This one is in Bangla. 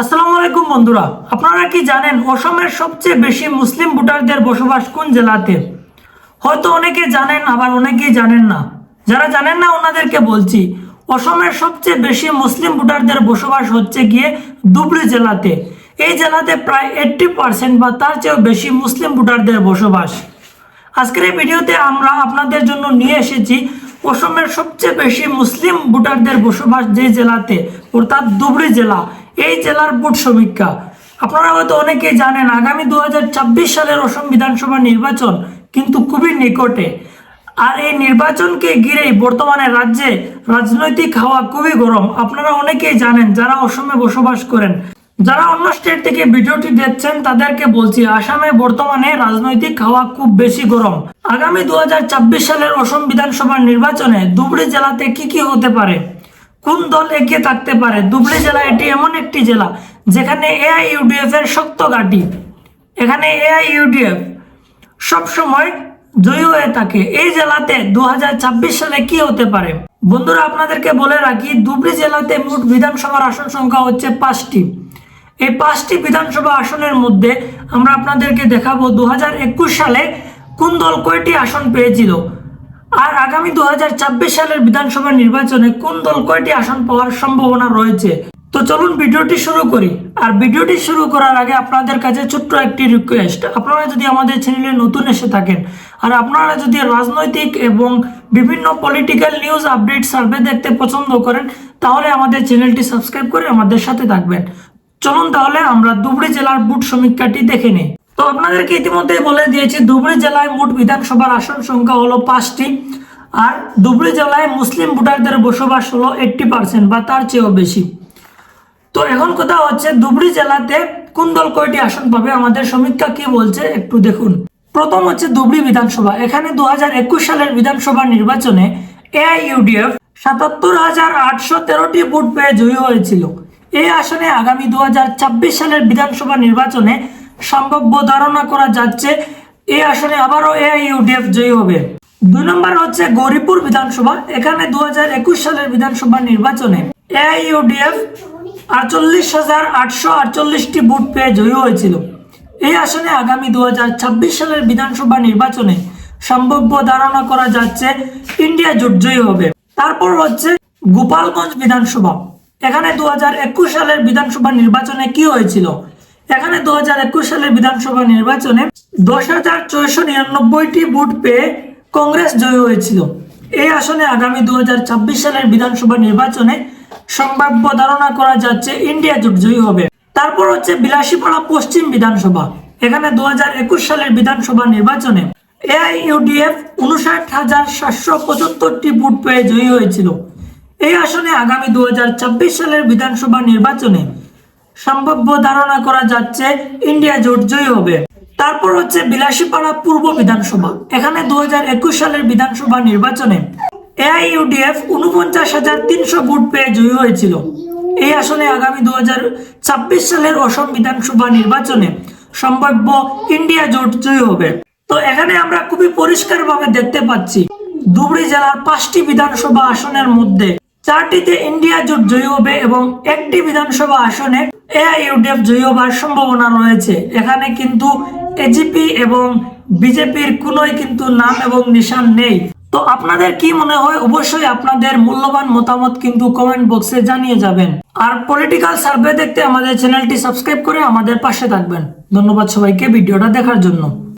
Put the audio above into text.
আসসালামু আলাইকুম বন্ধুরা। আপনারা কি জানেন অসমের সবচেয়ে বেশি মুসলিম ভোটারদের বসবাস কোন জেলাতে? হয়তো অনেকে জানেন, আবার অনেকেই জানেন না। যারা জানেন না, ওনাদেরকে বলছি, অসমের সবচেয়ে বেশি মুসলিম ভোটারদের বসবাস হচ্ছে গিয়ে ধুবড়ি জেলাতে। এই জেলাতে প্রায় এইট্টি পার্সেন্ট বা তার চেয়েও বেশি মুসলিম ভোটারদের বসবাস। আজকের এই ভিডিওতে আমরা আপনাদের জন্য নিয়ে এসেছি অসমের সবচেয়ে বেশি মুসলিম ভোটারদের বসবাস যে জেলাতে, অর্থাৎ ধুবড়ি জেলা। এই জেলার ভোট সমীক্ষা। আপনারা হয়তো অনেকেই জানেন, আগামী দু সালের অসম বিধানসভা নির্বাচন কিন্তু খুবই নিকটে। আর এই নির্বাচনকে ঘিরেই বর্তমানে রাজ্যে রাজনৈতিক হাওয়া খুবই গরম। আপনারা অনেকেই জানেন, যারা অসমে বসবাস করেন, যারা অন্য স্টেট থেকে ভিডিওটি দেখছেন, তাদেরকে বলছি, আসামে বর্তমানে রাজনৈতিক হাওয়া খুব বেশি গরম। আগামী দু সালের অসম বিধানসভা নির্বাচনে ধুবড়ি জেলাতে কি কি হতে পারে? কোন দল এগিয়ে থাকতে পারে? ধুবড়ি জেলা এটি এমন একটি জেলা যেখানে এআইইউডিএফ এর শক্ত ঘাঁটি। এখানে এআইইউডিএফ সবসময় জয়ী হয়ে থাকে। এই জেলাতে দু হাজার ছাব্বিশ সালে কি হতে পারে? বন্ধুরা, আপনাদেরকে বলে রাখি, ধুবড়ি জেলাতে মোট বিধানসভার আসন সংখ্যা হচ্ছে পাঁচটি। এই পাঁচটি বিধানসভা আসনের মধ্যে আমরা আপনাদেরকে দেখাবো দু হাজার একুশ সালে কোন দল কয়টি আসন পেয়েছিল। আর আগামী দু সালের বিধানসভা নির্বাচনে কোন দল কয়টি আসন পাওয়ার সম্ভাবনা রয়েছে? তো চলুন ভিডিওটি শুরু করি। আর ভিডিওটি শুরু করার আগে আপনাদের কাছে ছোট্ট একটি রিকোয়েস্ট আপনারা যদি আমাদের চ্যানেলে নতুন এসে থাকেন, আর আপনারা যদি রাজনৈতিক এবং বিভিন্ন পলিটিক্যাল নিউজ আপডেট সার্ভে দেখতে পছন্দ করেন, তাহলে আমাদের চ্যানেলটি সাবস্ক্রাইব করে আমাদের সাথে থাকবেন। চলুন তাহলে আমরা ধুবড়ি জেলার বুট সমীক্ষাটি দেখে নিই। তো আপনাদেরকে ইতিমধ্যে বলে দিয়েছি, ধুবড়ি জেলায় মোট বিধানসভার আসন সংখ্যা হলো পাঁচটি। আর ধুবড়ি জেলায় মুসলিম ভোটারদের বসবাস হলো এইট্টি পার্সেন্ট বা তার চেয়েও বেশি। তো এখন কথা হচ্ছে, ধুবড়ি জেলাতে কোন দল কয়টি আসন পাবে? আমাদের সমীক্ষা কি বলছে একটু দেখুন। প্রথম হচ্ছে ধুবড়ি বিধানসভা। এখানে দু হাজার একুশ সালের বিধানসভা নির্বাচনে এআইইউডিএফ সাতাত্তর হাজার আটশো তেরোটি ভোট পেয়ে জয়ী হয়েছিল। এই আসনে আগামী দু হাজার ছাব্বিশ সালের বিধানসভা নির্বাচনে সম্ভাব্য ধারণা করা যাচ্ছে, এই আসনে আবারও এআইইউডিএফ জয়ী হবে। দুই নম্বর হচ্ছে গৌরীপুর বিধানসভা, এখানে দু হাজার একুশ সালের বিধানসভা নির্বাচনে এআইইউডিএফ আটচল্লিশ হাজার আটশো আটচল্লিশটি ভোট পেয়ে জয়ী হয়েছিল। এই আসনে আগামী দু হাজার ছাব্বিশ সালের বিধানসভা নির্বাচনে সম্ভাব্য ধারণা করা যাচ্ছে, ইন্ডিয়া জোট জয়ী হবে। তারপর হচ্ছে গোপালগঞ্জ বিধানসভা, এখানে দু হাজার একুশ সালের বিধানসভা নির্বাচনে কি হয়েছিল? এখানে দু হাজার একুশ সালের বিধানসভা নির্বাচনে দশ হাজার ছয়শো নিরানব্বইটি ভোট পেয়ে কংগ্রেস জয়ী হয়েছিল। এই আসনে আগামী দু সালের বিধানসভা নির্বাচনে সম্ভাব্য ধারণা করা যাচ্ছে ইন্ডিয়া জোট জয়ী হবে। তারপর হচ্ছে বিলাসীপাড়া পশ্চিম বিধানসভা। এখানে দু হাজার একুশ সালের বিধানসভা নির্বাচনে এআইইউডিএফ উনষাট হাজার সাতশো পঁচাত্তরটি ভোট পেয়ে জয়ী হয়েছিল। এই আসনে আগামী দু হাজার ছাব্বিশ সালের বিধানসভা নির্বাচনে সম্ভাব্য ধারণা করা যাচ্ছে ইন্ডিয়া জোট জয়ী হবে। তারপর হচ্ছে বিলাসীপাড়া পূর্ব বিধানসভা। এখানে দুই হাজার একুশ সালের বিধানসভা নির্বাচনে এআইইউডিএফ উনপঞ্চাশ হাজার তিনশো ভোট পেয়ে জয়ী হয়েছিল। এই আসনে আগামী দু সালের অসম বিধানসভা নির্বাচনে সম্ভাব্য ইন্ডিয়া জোট জয়ী হবে। তো এখানে আমরা খুবই পরিষ্কারভাবে দেখতে পাচ্ছি, ধুবড়ি জেলার পাঁচটি বিধানসভা আসনের মধ্যে চারটিতে ইন্ডিয়া জোট জয়ী হবে এবং একটি বিধানসভা আসনে এআইইউডিএফ জয়ী হবার সম্ভাবনা রয়েছে। এখানে কিন্তু এজিপি এবং বিজেপির কোনোই কিন্তু নাম এবং নিশান নেই। তো আপনাদের কি মনে হয়? অবশ্যই আপনাদের মূল্যবান মতামত কিন্তু কমেন্ট বক্সে জানিয়ে যাবেন। আর পলিটিক্যাল সার্ভে দেখতে আমাদের চ্যানেলটি সাবস্ক্রাইব করে আমাদের পাশে থাকবেন। ধন্যবাদ সবাইকে ভিডিওটা দেখার জন্য।